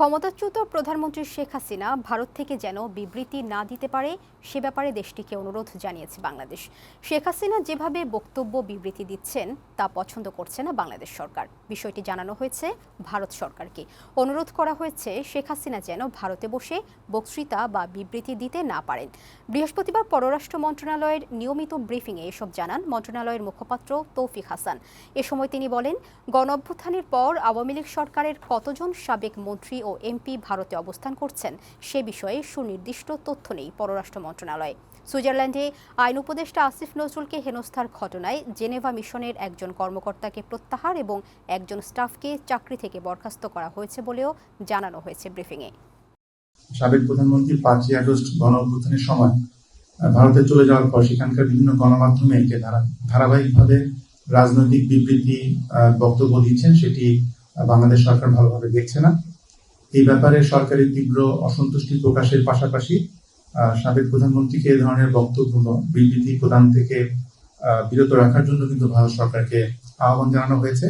ক্ষমতাচ্যুত প্রধানমন্ত্রী শেখ হাসিনা ভারত থেকে যেন বিবৃতি না দিতে পারে, সে ব্যাপারে দেশটিকে অনুরোধ জানিয়েছে বাংলাদেশ। শেখ হাসিনা যেভাবে বক্তব্য বিবৃতি দিচ্ছেন, তা পছন্দ করছে না বাংলাদেশ সরকার। বিষয়টি জানানো হয়েছে ভারত সরকারকে। অনুরোধ করা হয়েছে শেখ হাসিনা যেন ভারতে বসে বক্তৃতা বা বিবৃতি দিতে না পারেন। বৃহস্পতিবার পররাষ্ট্র মন্ত্রণালয়ের নিয়মিত ব্রিফিংয়ে এসব জানান মন্ত্রণালয়ের মুখপাত্র তৌফিক হাসান। এ সময় তিনি বলেন গণ অভ্যুত্থানের পর আওয়ামী লীগ সরকারের কতজন সাবেক মন্ত্রী ও এমপি ভারতে অবস্থান করছেন, সে বিষয়ে সুনির্দিষ্ট তথ্য নেই পররাষ্ট্র মন্ত্রণালয়ে। সুইজারল্যান্ডে আইন উপদেষ্টা আসিফ নজরুলকে হেনস্থার ঘটনায় জেনেভা মিশনের একজন কর্মকর্তাকে প্রত্যাহার এবং একজন স্টাফকে চাকরি থেকে বরখাস্ত করা হয়েছে বলেও জানানো হয়েছে ব্রিফিংয়ে। সাবেক প্রধানমন্ত্রী পাঁচই আগস্ট গণ অভ্যুত্থানের সময় ভারতে চলে যাওয়ার পর সেখানকার বিভিন্ন গণমাধ্যমে যে ধারাবাহিকভাবে রাজনৈতিক বিবৃতি বক্তব্য দিচ্ছেন, সেটি বাংলাদেশ সরকার ভালোভাবে দেখছে না। এই ব্যাপারে সরকারের তীব্র অসন্তুষ্টি প্রকাশের পাশাপাশি সাবেক প্রধানমন্ত্রীকে এ ধরনের বক্তব্য বিবৃতি প্রদান থেকে বিরত রাখার জন্য কিন্তু ভারত সরকারকে আহ্বান জানানো হয়েছে।